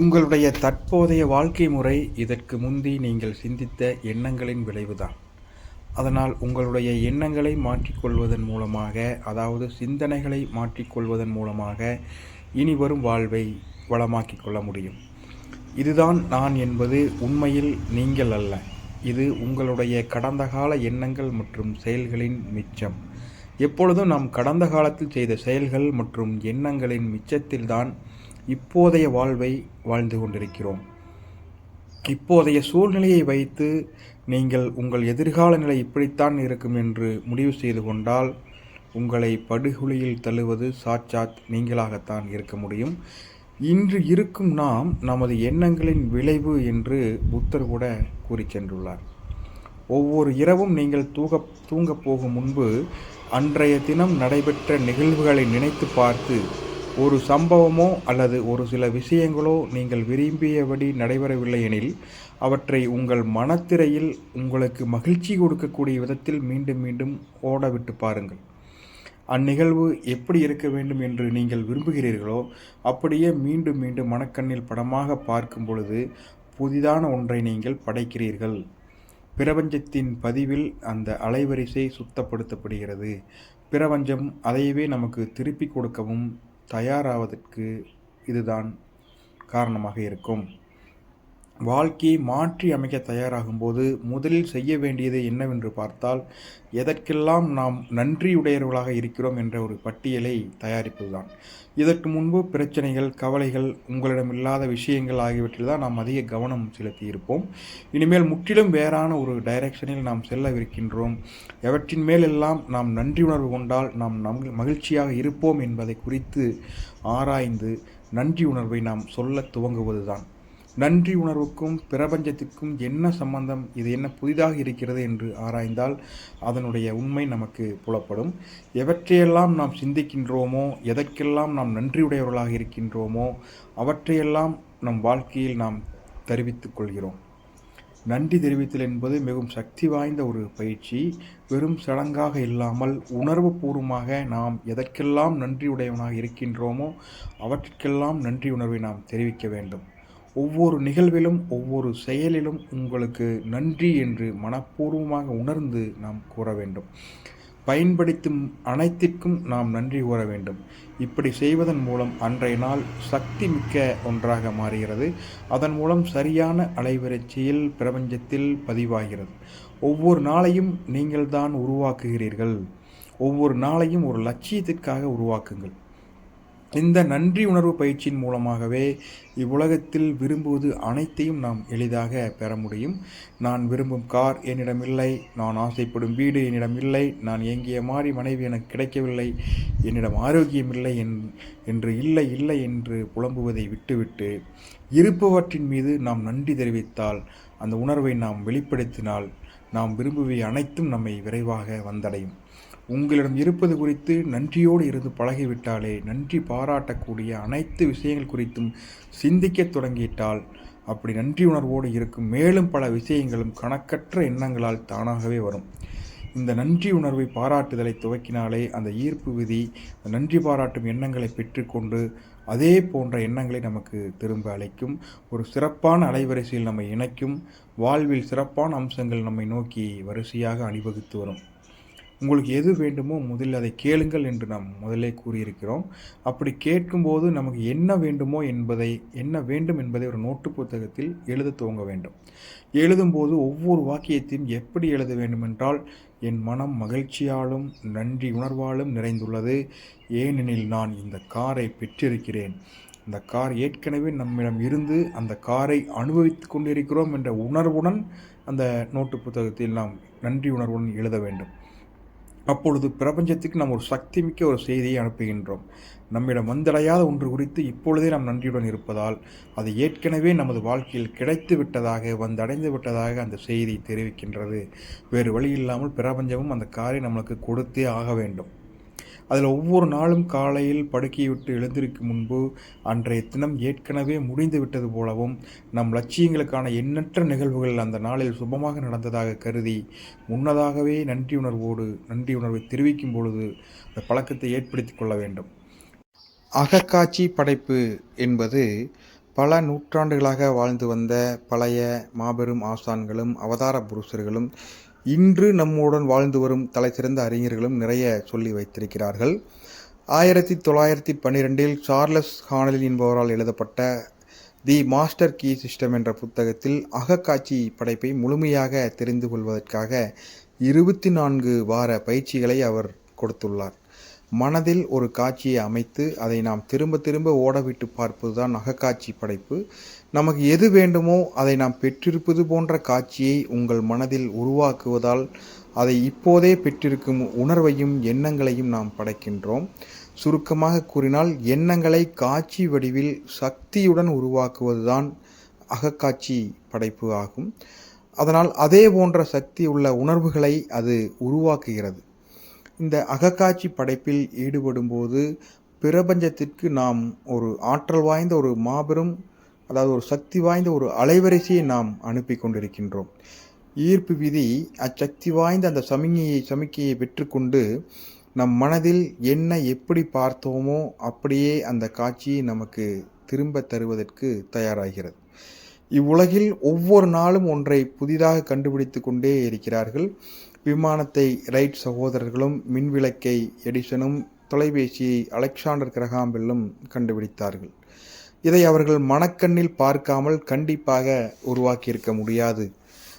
உங்களுடைய தற்போதைய வாழ்க்கை முறை இதற்கு முந்தி நீங்கள் சிந்தித்த எண்ணங்களின் விளைவுதான். அதனால் உங்களுடைய எண்ணங்களை மாற்றிக்கொள்வதன் மூலமாக அதாவது சிந்தனைகளை மாற்றிக்கொள்வதன் மூலமாக இனி வரும் வாழ்வை வளமாக்கிக் கொள்ள முடியும். இதுதான் நான் என்பது உண்மையில் நீங்கள் அல்ல. இது உங்களுடைய கடந்த கால எண்ணங்கள் மற்றும் செயல்களின் மிச்சம். எப்பொழுதும் நாம் கடந்த காலத்தில் செய்த செயல்கள் மற்றும் எண்ணங்களின் மிச்சத்தில்தான் இப்போதைய வாழ்வை வாழ்ந்து கொண்டிருக்கிறோம். இப்போதைய சூழ்நிலையை வைத்து நீங்கள் உங்கள் எதிர்கால நிலை இப்படித்தான் இருக்கும் என்று முடிவு செய்து கொண்டால் உங்களை படுகொலியில் தள்ளுவது சாட்சாத் நீங்களாகத்தான் இருக்க முடியும். இன்று இருக்கும் நாம் நமது எண்ணங்களின் விளைவு என்று புத்தர் கூட கூறி சென்றுள்ளார். ஒவ்வொரு இரவும் நீங்கள் தூக தூங்கப் போகும் முன்பு அன்றைய தினம் நடைபெற்ற நிகழ்வுகளை நினைத்து பார்த்து ஒரு சம்பவமோ அல்லது ஒரு சில விஷயங்களோ நீங்கள் விரும்பியபடி நடைபெறவில்லை எனில் அவற்றை உங்கள் மனத்திரையில் உங்களுக்கு மகிழ்ச்சி கொடுக்கக்கூடிய விதத்தில் மீண்டும் மீண்டும் ஓடவிட்டு பாருங்கள். அந்நிகழ்வு எப்படி இருக்க வேண்டும் என்று நீங்கள் விரும்புகிறீர்களோ அப்படியே மீண்டும் மீண்டும் மனக்கண்ணில் படமாக பார்க்கும் பொழுது புதிதான ஒன்றை நீங்கள் படைக்கிறீர்கள். பிரபஞ்சத்தின் பதிவில் அந்த அலைவரிசை சுத்தப்படுத்தப்படுகிறது. பிரபஞ்சம் அதையவே நமக்கு திருப்பி கொடுக்கவும் தயாராவதற்கு இதுதான் காரணமாக இருக்கும். வாழ்க்கையை மாற்றி அமைக்க தயாராகும்போது முதலில் செய்ய வேண்டியது என்னவென்று பார்த்தால் எதற்கெல்லாம் நாம் நன்றியுடையவர்களாக இருக்கிறோம் என்ற ஒரு பட்டியலை தயாரிப்பதுதான். இதற்கு முன்பு பிரச்சனைகள் கவலைகள் உங்களிடம் இல்லாத விஷயங்கள் ஆகியவற்றில் தான் நாம் அதிக கவனம் செலுத்தி இருப்போம் இனிமேல் முற்றிலும் வேறான ஒரு டைரக்ஷனில் நாம் செல்லவிருக்கின்றோம். எவற்றின் மேலெல்லாம் நாம் நன்றி உணர்வு கொண்டால் நாம் நம் மகிழ்ச்சியாக இருப்போம் என்பதை குறித்து ஆராய்ந்து நன்றி உணர்வை நாம் சொல்ல துவங்குவதுதான். நன்றி உணர்வுக்கும் பிரபஞ்சத்திற்கும் என்ன சம்பந்தம் இது என்ன புதிதாக இருக்கிறது என்று ஆராய்ந்தால் அதனுடைய உண்மை நமக்கு புலப்படும். எவற்றையெல்லாம் நாம் சிந்திக்கின்றோமோ எதற்கெல்லாம் நாம் நன்றியுடையவர்களாக இருக்கின்றோமோ அவற்றையெல்லாம் நம் வாழ்க்கையில் நாம் தெரிவித்துக் கொள்கிறோம். நன்றி தெரிவித்தல் என்பது மிகவும் சக்தி வாய்ந்த ஒரு பயிற்சி. வெறும் சடங்காக இல்லாமல் உணர்வு பூர்வமாக நாம் எதற்கெல்லாம் நன்றியுடையவனாக இருக்கின்றோமோ அவற்றிற்கெல்லாம் நன்றி உணர்வை நாம் தெரிவிக்க வேண்டும். ஒவ்வொரு நிகழ்விலும் ஒவ்வொரு செயலிலும் உங்களுக்கு நன்றி என்று மனப்பூர்வமாக உணர்ந்து நாம் கூற வேண்டும். பயன்படுத்தும் அனைத்திற்கும் நாம் நன்றி கூற வேண்டும். இப்படி செய்வதன் மூலம் அன்றைய நாள் சக்தி மிக்க ஒன்றாக மாறுகிறது. அதன் மூலம் சரியான அலைவரிசையில் பிரபஞ்சத்தில் பதிவாகிறது. ஒவ்வொரு நாளையும் நீங்கள் தான் உருவாக்குகிறீர்கள். ஒவ்வொரு நாளையும் ஒரு லட்சியத்திற்காக உருவாக்குங்கள். இந்த நன்றி உணர்வு பயிற்சியின் மூலமாகவே இவ்வுலகத்தில் விரும்புவது அனைத்தையும் நாம் எளிதாக பெற முடியும். நான் விரும்பும் கார் என்னிடம் இல்லை நான் ஆசைப்படும் வீடு என்னிடம் இல்லை நான் எங்கே மாறி மனைவி எனக்கு கிடைக்கவில்லை என்னிடம் ஆரோக்கியம் இல்லை என்று இல்லை இல்லை என்று புலம்புவதை விட்டுவிட்டு இருப்பவற்றின் மீது நாம் நன்றி தெரிவித்தால் அந்த உணர்வை நாம் வெளிப்படுத்தினால் நாம் விரும்புவை அனைத்தும் நம்மை விரைவாக வந்தடையும். உங்களிடம் இருப்பது குறித்து நன்றியோடு இருந்து பழகிவிட்டாலே நன்றி பாராட்டக்கூடிய அனைத்து விஷயங்கள் குறித்தும் சிந்திக்க தொடங்கிவிட்டால் அப்படி நன்றி உணர்வோடு இருக்கும் மேலும் பல விஷயங்களும் கணக்கற்ற எண்ணங்களால் தானாகவே வரும். இந்த நன்றி உணர்வை பாராட்டுதலை துவக்கினாலே அந்த ஈர்ப்பு விதி நன்றி பாராட்டும் எண்ணங்களை பெற்றுக்கொண்டு அதே போன்ற எண்ணங்களை நமக்கு திரும்ப அழைக்கும் ஒரு சிறப்பான அலைவரிசையில் நம்மை இணைக்கும். வாழ்வில் சிறப்பான அம்சங்கள் நம்மை நோக்கி வரிசையாக அணிவகுத்து வரும். உங்களுக்கு எது வேண்டுமோ முதலில் அதை கேளுங்கள் என்று நாம் முதலே கூறியிருக்கிறோம். அப்படி கேட்கும்போது நமக்கு என்ன வேண்டுமோ என்பதை என்ன வேண்டும் என்பதை ஒரு நோட்டு புத்தகத்தில் எழுத துவங்க வேண்டும். எழுதும்போது ஒவ்வொரு வாக்கியத்தையும் எப்படி எழுத வேண்டுமென்றால் என் மனம் மகிழ்ச்சியாலும் நன்றி உணர்வாலும் நிறைந்துள்ளது. ஏனெனில் நான் இந்த காரை பெற்றிருக்கிறேன். இந்த கார் ஏற்கனவே நம்மிடம் இருந்து அந்த காரை அனுபவித்து கொண்டிருக்கிறோம் என்ற உணர்வுடன் அந்த நோட்டு புத்தகத்தில் நாம் நன்றி உணர்வுடன் எழுத வேண்டும். அப்பொழுது பிரபஞ்சத்துக்கு நாம் ஒரு சக்தி மிக்க ஒரு செய்தியை அனுப்புகின்றோம். நம்மிடம் வந்தடையாத ஒன்று குறித்து இப்பொழுதே நாம் நன்றியுடன் இருப்பதால் அது ஏற்கனவே நமது வாழ்க்கையில் கிடைத்து விட்டதாக வந்தடைந்து விட்டதாக அந்த செய்தி தெரிவிக்கின்றது. வேறு வழி இல்லாமல் பிரபஞ்சமும் அந்த காரை நம்மளுக்கு கொடுத்தே ஆக வேண்டும். அதில் ஒவ்வொரு நாளும் காலையில் படுக்கையை விட்டு எழுந்திருக்கும் முன்பு அன்றைய தினம் ஏற்கனவே முடிந்து விட்டது போலவும் நம் லட்சியங்களுக்கான எண்ணற்ற நிகழ்வுகள் அந்த நாளில் சுபமாக நடந்ததாக கருதி முன்னதாகவே நன்றி உணர்வோடு நன்றி உணர்வை தெரிவிக்கும் பொழுது அந்த பழக்கத்தை ஏற்படுத்தி கொள்ள வேண்டும். அகக்காட்சி படைப்பு என்பது பல நூற்றாண்டுகளாக வாழ்ந்து வந்த பழைய மாபெரும் ஆசான்களும் அவதார புருஷர்களும் இன்று நம்முடன் வாழ்ந்து வரும் தலைசிறந்த அறிஞர்களும் நிறைய சொல்லி வைத்திருக்கிறார்கள். ஆயிரத்தி தொள்ளாயிரத்தி பன்னிரெண்டில் சார்லஸ் ஹானலின் என்பவரால் எழுதப்பட்ட தி மாஸ்டர் கீ சிஸ்டம் என்ற புத்தகத்தில் அகக்காட்சி படைப்பை முழுமையாக தெரிந்து கொள்வதற்காக இருபத்தி நான்கு வார பயிற்சிகளை அவர் கொடுத்துள்ளார். மனதில் ஒரு காட்சியை அமைத்து அதை நாம் திரும்ப திரும்ப ஓடவிட்டு பார்ப்பதுதான் அகக்காட்சி படைப்பு. நமக்கு எது வேண்டுமோ அதை நாம் பெற்றிருப்பது போன்ற காட்சியை உங்கள் மனதில் உருவாக்குவதால் அதை இப்போதே பெற்றிருக்கும் உணர்வையும் எண்ணங்களையும் நாம் படைக்கின்றோம். சுருக்கமாக கூறினால் எண்ணங்களை காட்சி வடிவில் சக்தியுடன் உருவாக்குவதுதான் அகக்காட்சி படைப்பு ஆகும். அதனால் அதே போன்ற சக்தி உள்ள உணர்வுகளை அது உருவாக்குகிறது. இந்த அகக்காட்சி படைப்பில் ஈடுபடும்போது பிரபஞ்சத்திற்கு நாம் ஒரு ஆற்றல் வாய்ந்த ஒரு மாபெரும் அதாவது ஒரு சக்தி வாய்ந்த ஒரு அலைவரிசையை நாம் அனுப்பி கொண்டிருக்கின்றோம். ஈர்ப்பு விதி அச்சக்தி வாய்ந்த அந்த சமிகையை சமிக்கையை பெற்றுக்கொண்டு நம் மனதில் என்ன எப்படி பார்த்தோமோ அப்படியே அந்த காட்சியை நமக்கு திரும்ப தருவதற்கு தயாராகிறது. இவ்வுலகில் ஒவ்வொரு நாளும் ஒன்றை புதிதாக கண்டுபிடித்து கொண்டே இருக்கிறார்கள். விமானத்தை ரைட் சகோதரர்களும் மின்விளக்கை எடிசனும் தொலைபேசியை அலெக்சாண்டர் கிரகாம்பெல்லும் கண்டுபிடித்தார்கள். இதை அவர்கள் மனக்கண்ணில் பார்க்காமல் கண்டிப்பாக உருவாக்கியிருக்க முடியாது.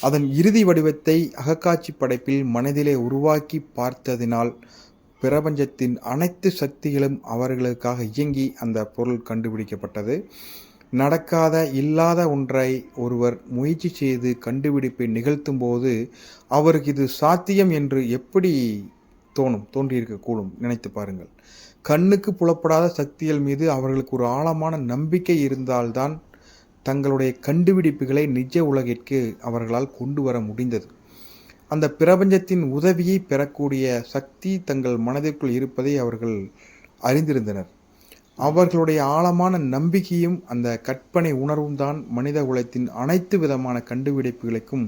அதன் இறுதி வடிவத்தை அகக்காட்சி படைப்பில் மனதிலே உருவாக்கி பார்த்ததினால் பிரபஞ்சத்தின் அனைத்து சக்திகளும் அவர்களுக்காக இயங்கி அந்த பொருள் கண்டுபிடிக்கப்பட்டது. நடக்காத இல்லாத ஒன்றை ஒருவர் முயற்சி செய்து கண்டுபிடிப்பை நிகழ்த்தும் போது அவருக்கு இது சாத்தியம் என்று எப்படி தோணும் தோன்றியிருக்கக்கூடும் நினைத்து பாருங்கள். கண்ணுக்கு புலப்படாத சக்திகள் மீது அவர்களுக்கு ஒரு ஆழமான நம்பிக்கை இருந்தால்தான் தங்களுடைய கண்டுபிடிப்புகளை நிஜ உலகிற்கு அவர்களால் கொண்டு வர முடிந்தது. அந்த பிரபஞ்சத்தின் உதவியை பெறக்கூடிய சக்தி தங்கள் மனதிற்குள் இருப்பதை அவர்கள் அறிந்திருந்தனர். அவர்களுடைய ஆழமான நம்பிக்கையும் அந்த கற்பனை உணர்வும் தான் மனித குலத்தின் அனைத்து விதமான கண்டுபிடிப்புகளுக்கும்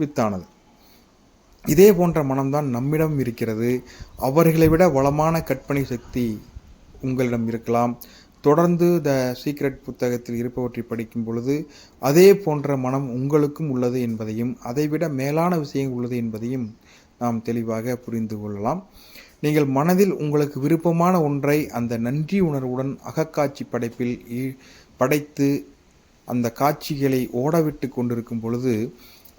வித்தானது. இதே போன்ற மனம்தான் நம்மிடம் இருக்கிறது. அவர்களை விட வளமான கற்பனை சக்தி உங்களிடம் இருக்கலாம். தொடர்ந்து த சீக்ரெட் புத்தகத்தில் இருப்பவற்றை படிக்கும் பொழுது அதே போன்ற மனம் உங்களுக்கும் உள்ளது என்பதையும் அதைவிட மேலான விஷயங்கள் உள்ளது என்பதையும் நாம் தெளிவாக புரிந்து கொள்ளலாம். நீங்கள் மனதில் உங்களுக்கு விருப்பமான ஒன்றை அந்த நன்றி உணர்வுடன் அகக்காட்சி படைப்பில் படைத்து அந்த காட்சிகளை ஓடவிட்டு கொண்டிருக்கும் பொழுது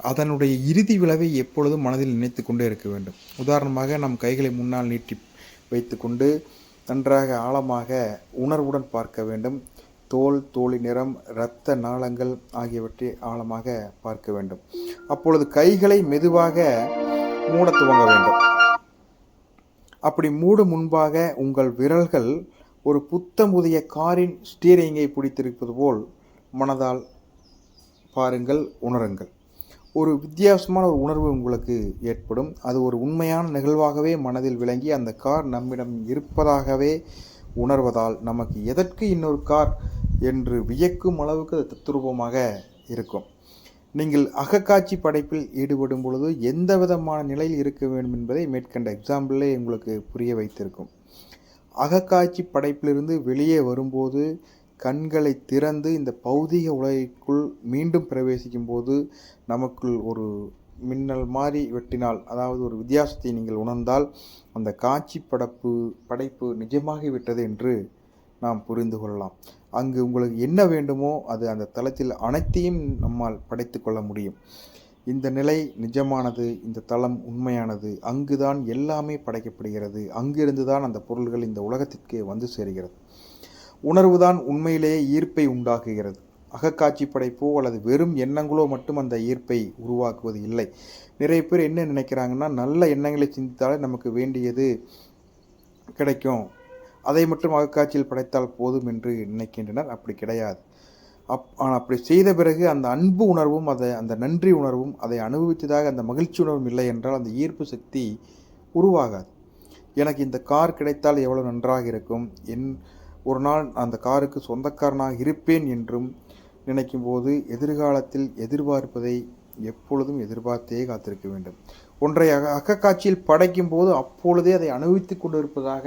அதனுடைய இறுதி விளைவை எப்பொழுதும் மனதில் நினைத்து கொண்டே இருக்க வேண்டும். உதாரணமாக நம் கைகளை முன்னால் நீட்டி வைத்துக்கொண்டு நன்றாக ஆழமாக உணர்வுடன் பார்க்க வேண்டும். தோல் தோழி நிறம் இரத்த நாளங்கள் ஆகியவற்றை ஆழமாக பார்க்க வேண்டும். அப்பொழுது கைகளை மெதுவாக மூட துவங்க வேண்டும். அப்படி மூடும் முன்பாக உங்கள் விரல்கள் ஒரு புத்தமுதிய காரின் ஸ்டீரிங்கை பிடித்திருப்பது போல் மனதால் பாருங்கள் உணருங்கள். ஒரு வித்தியாசமான ஒரு உணர்வு உங்களுக்கு ஏற்படும். அது ஒரு உண்மையான நிகழ்வாகவே மனதில் விளங்கி அந்த கார் நம்மிடம் இருப்பதாகவே உணர்வதால் நமக்கு எதற்கு இன்னொரு கார் என்று வியக்கும் அளவுக்கு அது தத்துரூபமாக இருக்கும். நீங்கள் அகக்காட்சி படைப்பில் ஈடுபடும் பொழுது எந்த விதமான நிலையில் இருக்க வேண்டும் என்பதை மேற்கண்ட எக்ஸாம்பிளே உங்களுக்கு புரிய வைத்திருக்கும். அகக்காட்சி படைப்பிலிருந்து வெளியே வரும்போது கண்களை திறந்து இந்த பௌதிக உலகிற்குள் மீண்டும் பிரவேசிக்கும் போது நமக்குள் ஒரு மின்னல் மாதிரி வெட்டினால் அதாவது ஒரு வித்தியாசத்தை நீங்கள் உணர்ந்தால் அந்த காட்சி படப்பு படைப்பு நிஜமாகிவிட்டது என்று நாம் புரிந்து கொள்ளலாம். அங்கு உங்களுக்கு என்ன வேண்டுமோ அது அந்த தளத்தில் அனைத்தையும் நம்மால் படைத்து கொள்ள முடியும். இந்த நிலை நிஜமானது இந்த தளம் உண்மையானது அங்குதான் எல்லாமே படைக்கப்படுகிறது. அங்கிருந்து தான் அந்த பொருள்கள் இந்த உலகத்திற்கே வந்து சேர்கிறது. உணர்வுதான் உண்மையிலேயே ஈர்ப்பை உண்டாக்குகிறது. அகக்காட்சி படைப்போ அல்லது வெறும் எண்ணங்களோ மட்டும் அந்த ஈர்ப்பை உருவாக்குவது இல்லை. நிறைய பேர் என்ன நினைக்கிறாங்கன்னா நல்ல எண்ணங்களை சிந்தித்தாலே நமக்கு வேண்டியது கிடைக்கும். அதை மட்டும் அகக்காட்சியில் படைத்தால் போதும் என்று நினைக்கின்றனர். அப்படி கிடையாது. அப் ஆனால் அப்படி செய்த பிறகு அந்த அன்பு உணர்வும் அதை அந்த நன்றி உணர்வும் அதை அனுபவித்ததாக அந்த மகிழ்ச்சி உணர்வும் இல்லை என்றால் அந்த ஈர்ப்பு சக்தி உருவாகாது. எனக்கு இந்த கார் கிடைத்தால் எவ்வளோ நன்றாக இருக்கும். என் ஒரு நாள் அந்த காருக்கு சொந்தக்காரனாக இருப்பேன் என்றும் நினைக்கும் போது எதிர்காலத்தில் எதிர்பார்ப்பதை எப்பொழுதும் எதிர்பார்த்தே காத்திருக்க வேண்டும். ஒன்றை அக அகக்காட்சியில் படைக்கும் போது அப்பொழுதே அதை அனுபவித்து கொண்டிருப்பதாக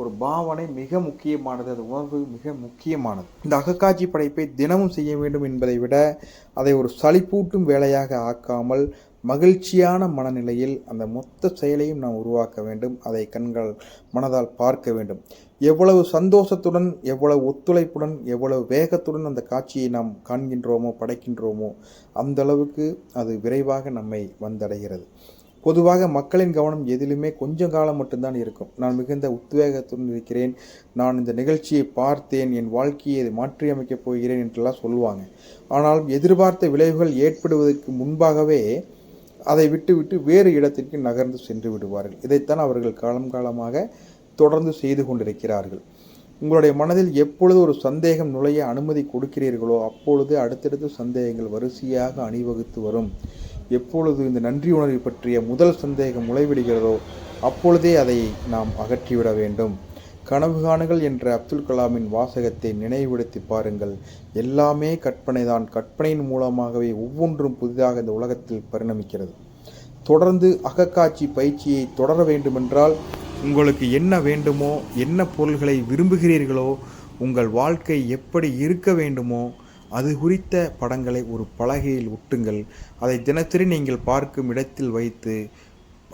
ஒரு பாவனை மிக முக்கியமானது அது உணர்வு மிக முக்கியமானது. இந்த அகக்காட்சி படைப்பை தினமும் செய்ய வேண்டும் என்பதை விட அதை ஒரு சலிப்பூட்டும் வேலையாக ஆக்காமல் மகிழ்ச்சியான மனநிலையில் அந்த மொத்த செயலையும் நாம் உருவாக்க வேண்டும். அதை கண்கள் மனதால் பார்க்க வேண்டும். எவ்வளவு சந்தோஷத்துடன் எவ்வளவு ஒத்துழைப்புடன் எவ்வளவு வேகத்துடன் அந்த காட்சியை நாம் காண்கின்றோமோ படைக்கின்றோமோ அந்த அளவுக்கு அது விரைவாக நம்மை வந்தடைகிறது. பொதுவாக மக்களின் கவனம் எதிலுமே கொஞ்சம் காலம் மட்டும்தான் இருக்கும். நான் மிகுந்த உத்வேகத்துடன் இருக்கிறேன். நான் இந்த நிகழ்ச்சியை பார்த்தேன். என் வாழ்க்கையை மாற்றியமைக்கப் போகிறேன் என்றெல்லாம் சொல்லுவாங்க. ஆனால் எதிர்பார்த்த விளைவுகள் ஏற்படுவதற்கு முன்பாகவே அதை விட்டுவிட்டு வேறு இடத்திற்கு நகர்ந்து சென்று விடுவார்கள். இதைத்தான் அவர்கள் காலம் காலமாக தொடர்ந்து செய்து கொண்டிருக்கிறார்கள். உங்களுடைய மனதில் எப்பொழுது ஒரு சந்தேகம் நுழைய அனுமதி கொடுக்கிறீர்களோ அப்பொழுது அடுத்தடுத்து சந்தேகங்கள் வரிசையாக அணிவகுத்து வரும். எப்பொழுது இந்த நன்றி உணர்வை பற்றிய முதல் சந்தேகம் முளைவிடுகிறதோ அப்பொழுதே அதை நாம் அகற்றிவிட வேண்டும். கனவு காணுகள் என்ற அப்துல் கலாமின் வாசகத்தை நினைவுபடுத்தி பாருங்கள். எல்லாமே கற்பனைதான். கற்பனையின் மூலமாகவே ஒவ்வொன்றும் புதிதாக இந்த உலகத்தில் பரிணமிக்கிறது. தொடர்ந்து அகக்காட்சி பயிற்சியை தொடர வேண்டுமென்றால் உங்களுக்கு என்ன வேண்டுமோ என்ன பொருள்களை விரும்புகிறீர்களோ உங்கள் வாழ்க்கை எப்படி இருக்க வேண்டுமோ அது குறித்த படங்களை ஒரு பலகையில் ஒட்டுங்கள். அதை தினசரி நீங்கள் பார்க்கும் இடத்தில் வைத்து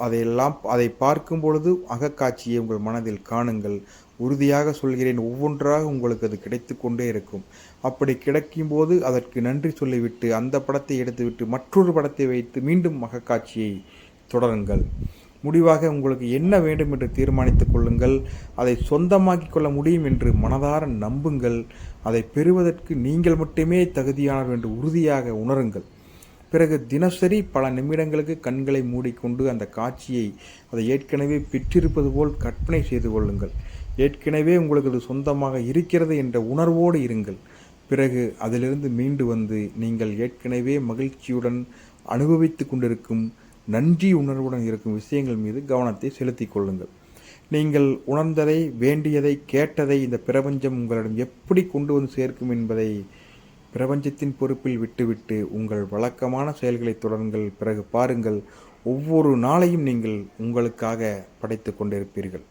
அதையெல்லாம் அதை பார்க்கும் பொழுது அகக்காட்சியை உங்கள் மனதில் காணுங்கள். உறுதியாக சொல்கிறேன் ஒவ்வொன்றாக உங்களுக்கு அது கிடைத்து கொண்டே இருக்கும். அப்படி கிடைக்கும்போது அதற்கு நன்றி சொல்லிவிட்டு அந்த படத்தை எடுத்துவிட்டு மற்றொரு படத்தை வைத்து மீண்டும் அகக்காட்சியை தொடருங்கள். முடிவாக உங்களுக்கு என்ன வேண்டும் என்று தீர்மானித்துக் கொள்ளுங்கள். அதை சொந்தமாக்கிக் கொள்ள முடியும் என்று மனதார நம்புங்கள். அதை பெறுவதற்கு நீங்கள் மட்டுமே தகுதியானவர் என்று உறுதியாக உணருங்கள். பிறகு தினசரி பல நிமிடங்களுக்கு கண்களை மூடிக்கொண்டு அந்த காட்சியை அதை ஏற்கனவே பெற்றிருப்பது போல் கற்பனை செய்து கொள்ளுங்கள். ஏற்கனவே உங்களுக்கு அது சொந்தமாக இருக்கிறது என்ற உணர்வோடு இருங்கள். பிறகு அதிலிருந்து மீண்டு வந்து நீங்கள் ஏற்கனவே மகிழ்ச்சியுடன் அனுபவித்து கொண்டிருக்கும் நன்றி உணர்வுடன் இருக்கும் விஷயங்கள் மீது கவனத்தை செலுத்திக் கொள்ளுங்கள். நீங்கள் உணர்ந்ததை வேண்டியதை கேட்டதை இந்த பிரபஞ்சம் உங்களிடம் எப்படி கொண்டு வந்து சேர்க்கும் என்பதை பிரபஞ்சத்தின் பொறுப்பில் விட்டுவிட்டு உங்கள் வழக்கமான செயல்களை தொடருங்கள். பிறகு பாருங்கள் ஒவ்வொரு நாளையும் நீங்கள் உங்களுக்காக படைத்து கொண்டிருப்பீர்கள்.